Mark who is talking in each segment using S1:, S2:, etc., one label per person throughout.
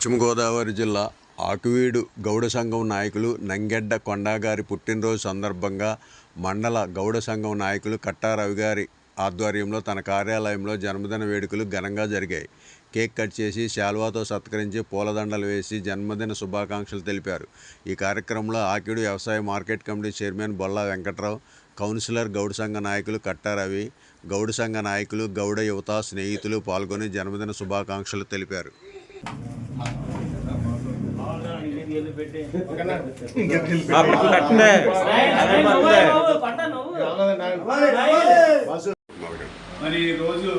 S1: పశ్చిమ గోదావరి జిల్లా ఆకువీడు గౌడ సంఘం నాయకులు నంగెడ్డ కొండాగారి పుట్టినరోజు సందర్భంగా మండల గౌడ సంఘం నాయకులు కట్టా గారి ఆధ్వర్యంలో తన కార్యాలయంలో జన్మదిన వేడుకలు ఘనంగా జరిగాయి. కేక్ కట్ చేసి శాల్వాతో సత్కరించి పూలదండలు వేసి జన్మదిన శుభాకాంక్షలు తెలిపారు. ఈ కార్యక్రమంలో ఆకిడు వ్యవసాయ market committee chairman Bolla Venkatrao councillor Gowda సంఘ నాయకులు కట్టారవి గౌడ సంఘ నాయకులు గౌడ యువత స్నేహితులు పాల్గొని జన్మదిన శుభాకాంక్షలు తెలిపారు.
S2: మరి రోజు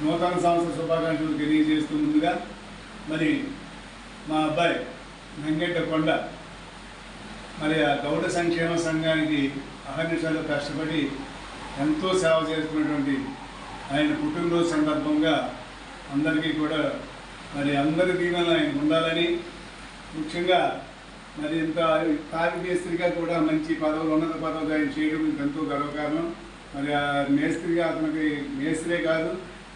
S2: నూతన సంవత్సర శుభాకాంక్షలు తెలియజేస్తూ ముందుగా మరి మా అబ్బాయి వెంకట కొండ మరి ఆ గౌడ సంక్షేమ సంఘానికి అహర్నిషాలు కష్టపడి ఎంతో సేవ చేస్తున్నటువంటి ఆయన పుట్టినరోజు సందర్భంగా అందరికీ కూడా మరి అందరి దీవెనలు ఆయన ఉండాలని ముఖ్యంగా మరి ఇంత మేస్త్రిగా కూడా మంచి పదవులు ఉన్నత పదవులు ఆయన చేయడం మీకు ఎంతో గర్వకారణం. మరి ఆ మేస్త్రిగా అతనికి మేస్త్రే కాదు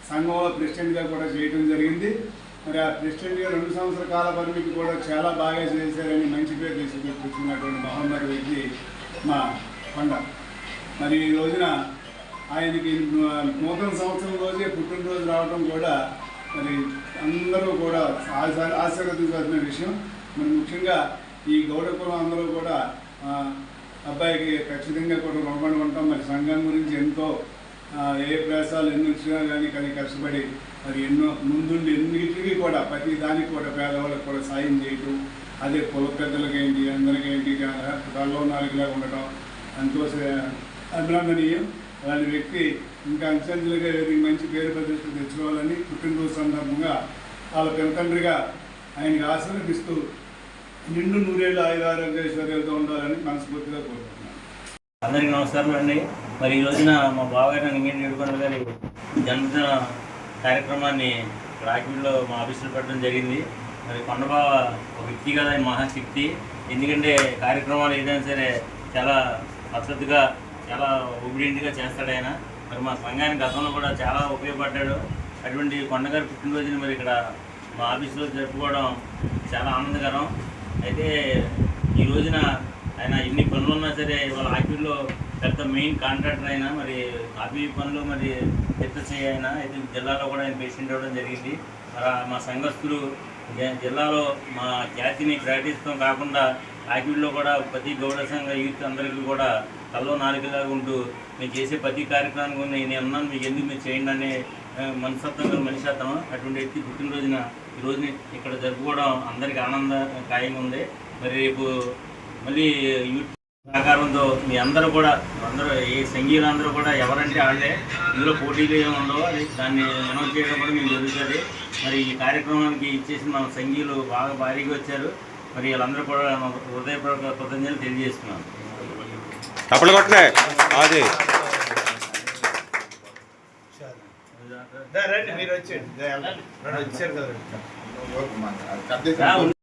S2: సంఘంలో ప్రెసిడెంట్గా కూడా చేయడం జరిగింది. మరి ఆ ప్రెసిడెంట్గా రెండు సంవత్సరాల కాల పరిమితి కూడా చాలా బాగా చేశారని మంచి పేరు తీసుకొచ్చినటువంటి మహమ్మద్ వ్యక్తి మా కొండ. మరి ఈ రోజున ఆయనకి నూతన సంవత్సరం రోజే పుట్టినరోజు రావడం కూడా మరి అందరూ కూడా ఆశ- ఆశీర్వదించాల్సిన విషయం. మరి ముఖ్యంగా ఈ గౌడపురం అందరూ కూడా అబ్బాయికి ఖచ్చితంగా కూడా రుణపడి ఉంటాం. మరి సంఘం గురించి ఎంతో ఏ ప్రయాసాలు ఎన్ని వచ్చినా కానీ కానీ కష్టపడి మరి ఎన్నో ముందుండి ఎన్నిటికీ కూడా ప్రతి దానికి కూడా పేదవాళ్ళకి కూడా సాయం చేయటం అదే కుల పెద్దలకేంటి అందరికేంటి తలలో నాలుగులా ఉండటం సంతోష అభినందనీయం. అలాంటి వ్యక్తి ఇంకా అంచెంచులుగా ఎదిగి మంచి పేరు ప్రతిష్టలు తెచ్చుకోవాలని పుట్టినరోజు సందర్భంగా వాళ్ళ పెంతండ్రిగా ఆయనకి ఆశీర్వదిస్తూ నిండు నూరేళ్ళు ఆయుర ఆరోగ్యేశ్వర్యాలతో ఉండాలని మనస్ఫూర్తిగా కోరుకుంటున్నాను.
S3: అందరికీ నమస్కారం అండి. మరి ఈ రోజున మా బావగారు నింగేటి ఏడుకొండ గారి జన్మదిన కార్యక్రమాన్ని రాకిలో మా ఆఫీసులో పెట్టడం జరిగింది. మరి కొండబావ ఒక వ్యక్తి కదా మహాశక్తి. ఎందుకంటే కార్యక్రమాలు ఏదైనా సరే చాలా పద్ధతిగా చాలా ఒబిడియంట్గా చేస్తాడు ఆయన. మరి మా సంఘానికి గతంలో కూడా చాలా ఉపయోగపడ్డాడు. అటువంటి కొండగారి పుట్టినరోజుని మరి ఇక్కడ మా ఆఫీసులో జరుపుకోవడం చాలా ఆనందకరం. అయితే ఈ రోజున ఆయన ఎన్ని పనులు ఉన్నా సరే వాళ్ళ ఆఫీస్లో పెద్ద మెయిన్ కాంట్రాక్టర్ అయినా మరి ఆఫీ పనులు మరి పెద్ద చేయ అయినా అయితే జిల్లాలో కూడా ఆయన పేషెంట్ అవ్వడం జరిగింది. మా సంఘస్థులు జ- జిల్లాలో మా జాతిని ప్రకటిస్తాం కాకుండా ఆఫీస్లో కూడా ప్రతి గౌడ సంఘ యూత్ అందరికీ కూడా కల్లో నాలుగులాగా ఉంటూ మేము చేసే ప్రతి కార్యక్రమానికి నేను అన్నాను మీకు ఎందుకు మీరు చేయండి అనే మనస్తత్వంగా మనిషి అతను. అటువంటి వ్యక్తి పుట్టినరోజున ఈ రోజుని ఇక్కడ జరుపుకోవడం అందరికీ ఆనంద ఖాయంగా ఉంది. మరి రేపు మళ్ళీ యూత్ సహకారంతో మీ అందరూ కూడా అందరూ ఏ సంగీలు అందరూ కూడా ఎవరంటే వాళ్ళే. ఇందులో పోటీలు ఏమి ఉండవు. అది దాన్ని అనౌన్స్ చేయడం కూడా మేము జరుగుతుంది. మరి ఈ కార్యక్రమానికి ఇచ్చేసిన మన సంగీలు బాగా భారీగా వచ్చారు. మరి వీళ్ళందరూ కూడా హృదయపూర్వక కృతజ్ఞతలు తెలియజేస్తున్నాను.
S4: అది
S5: మీరు వచ్చారు కదా.